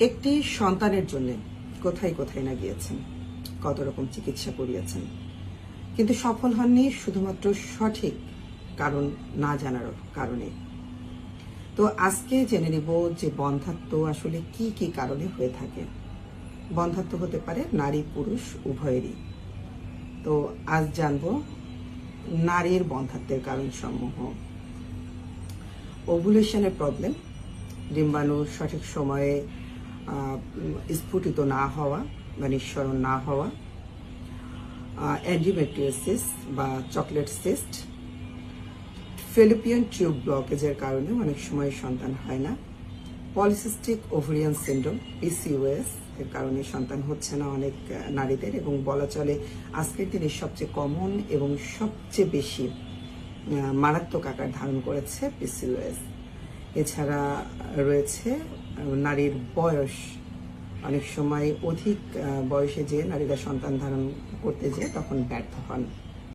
একটি সন্তানের জন্য কোথায় কোথায় না গিয়েছেন, কত রকম চিকিৎসা করিয়েছেন, কিন্তু সফল হননি শুধুমাত্র সঠিক কারণ না জানার কারণে। তো আজকে জেনে নিব যে বন্ধাত্ম আসলে কি কি কারণে হয়ে থাকে। বন্ধাত্ম হতে পারে নারী, পুরুষ, উভয়েরই। তো আজ জানব নারীর বন্ধাত্বের কারণ সমূহ ওভুলেশনের প্রবলেম, ডিম্বাণু সঠিক সময়ে স্ফুটিত না হওয়া বা নিঃসরণ না হওয়া অ্যান্টিমেট্রিওসিস বা চকলেট সিস্ট ফিলিপিয়ান টিউব ব্লকেজের কারণে অনেক সময় সন্তান হয় না। পলিসিস্টিক ওভারিয়ান সিন্ড্রোম পিসিওএস এর কারণে সন্তান হচ্ছে না অনেক নারীদের এবং বলা চলে আজকের দিনে সবচেয়ে কমন এবং সবচেয়ে বেশি মারাত্মক আকার ধারণ করেছে পিসিওএস এছাড়া রয়েছে নারীর বয়স। অনেক সময় অধিক বয়সে যে নারীরা সন্তান ধারণ করতে যেয়ে তখন ব্যর্থ হন।